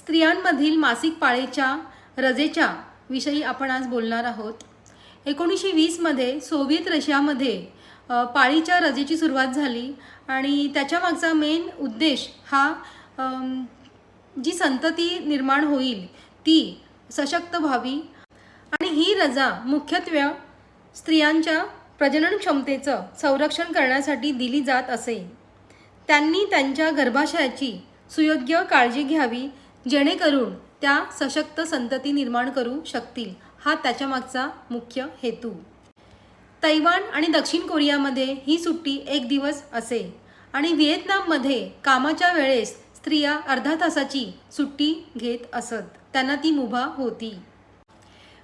स्त्रियांमधील मासिक पाळीच्या रजेच्या विषयी आपण आज बोलणार आहोत. एकोणीसशे वीसमध्ये सोव्हिएत रशियामध्ये पाळीच्या रजेची सुरुवात झाली आणि त्याच्या मागचा मेन उद्देश हा जी संतती निर्माण होईल ती सशक्त व्हावी. आणि ही रजा मुख्यत्वे स्त्रियांच्या प्रजनन क्षमतेचं संरक्षण करण्यासाठी दिली जात असे. त्यांनी त्यांच्या गर्भाशयाची सुयोग्य काळजी घ्यावी जेणेकरून त्या सशक्त संतती निर्माण करू शकतील हा त्याच्यामागचा मुख्य हेतू. तैवान आणि दक्षिण कोरियामध्ये ही सुट्टी एक दिवस असे आणि व्हिएतनाममध्ये कामाच्या वेळेस स्त्रिया अर्धा तासाची सुट्टी घेत असत. त्यांना ती मुभा होती.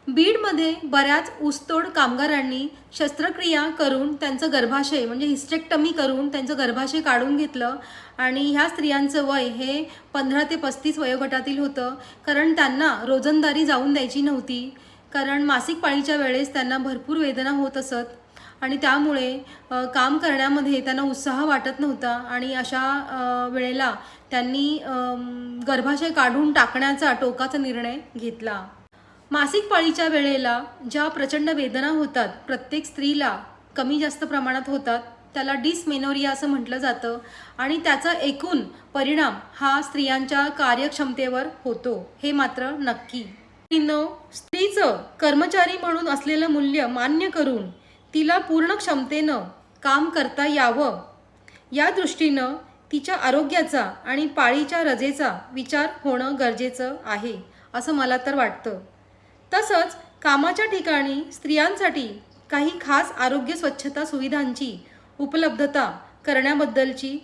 बीडमध्ये बऱ्याच ऊसतोड कामगारांनी शस्त्रक्रिया करून त्यांचं गर्भाशय म्हणजे हिस्टेक्टमी करून त्यांचं गर्भाशय काढून घेतलं. आणि ह्या स्त्रियांचं वय हे पंधरा ते पस्तीस वयोगटातील होतं. कारण त्यांना रोजंदारी जाऊन द्यायची नव्हती. कारण मासिक पाळीच्या वेळेस त्यांना भरपूर वेदना होत असत. आणि त्यामुळे काम करण्यामध्ये त्यांना उत्साह वाटत नव्हता. आणि अशा वेळेला त्यांनी गर्भाशय काढून टाकण्याचा टोकाचा निर्णय घेतला. मासिक पाळीच्या वेळेला ज्या प्रचंड वेदना होतात प्रत्येक स्त्रीला कमी जास्त प्रमाणात होतात त्याला डिसमेनोरिया असं म्हटलं जातं आणि त्याचा एकूण परिणाम हा स्त्रियांच्या कार्यक्षमतेवर होतो हे मात्र नक्की. तिनं स्त्रीचं कर्मचारी म्हणून असलेलं मूल्य मान्य करून तिला पूर्ण क्षमतेनं काम करता यावं या दृष्टीनं तिच्या आरोग्याचा आणि पाळीच्या रजेचा विचार होणं गरजेचं आहे असं मला तर वाटतं. तसंच कामाच्या ठिकाणी स्त्रियांसाठी काही खास आरोग्य स्वच्छता सुविधांची उपलब्धता करण्याबद्दलची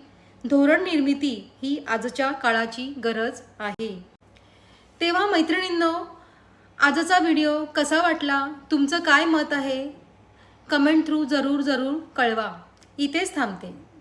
धोरण निर्मिती ही आजच्या काळाची गरज आहे. तेव्हा मैत्रिणींनो आजचा व्हिडिओ कसा वाटला? तुमचं काय मत आहे? कमेंट थ्रू जरूर जरूर कळवा. इथेच थांबते.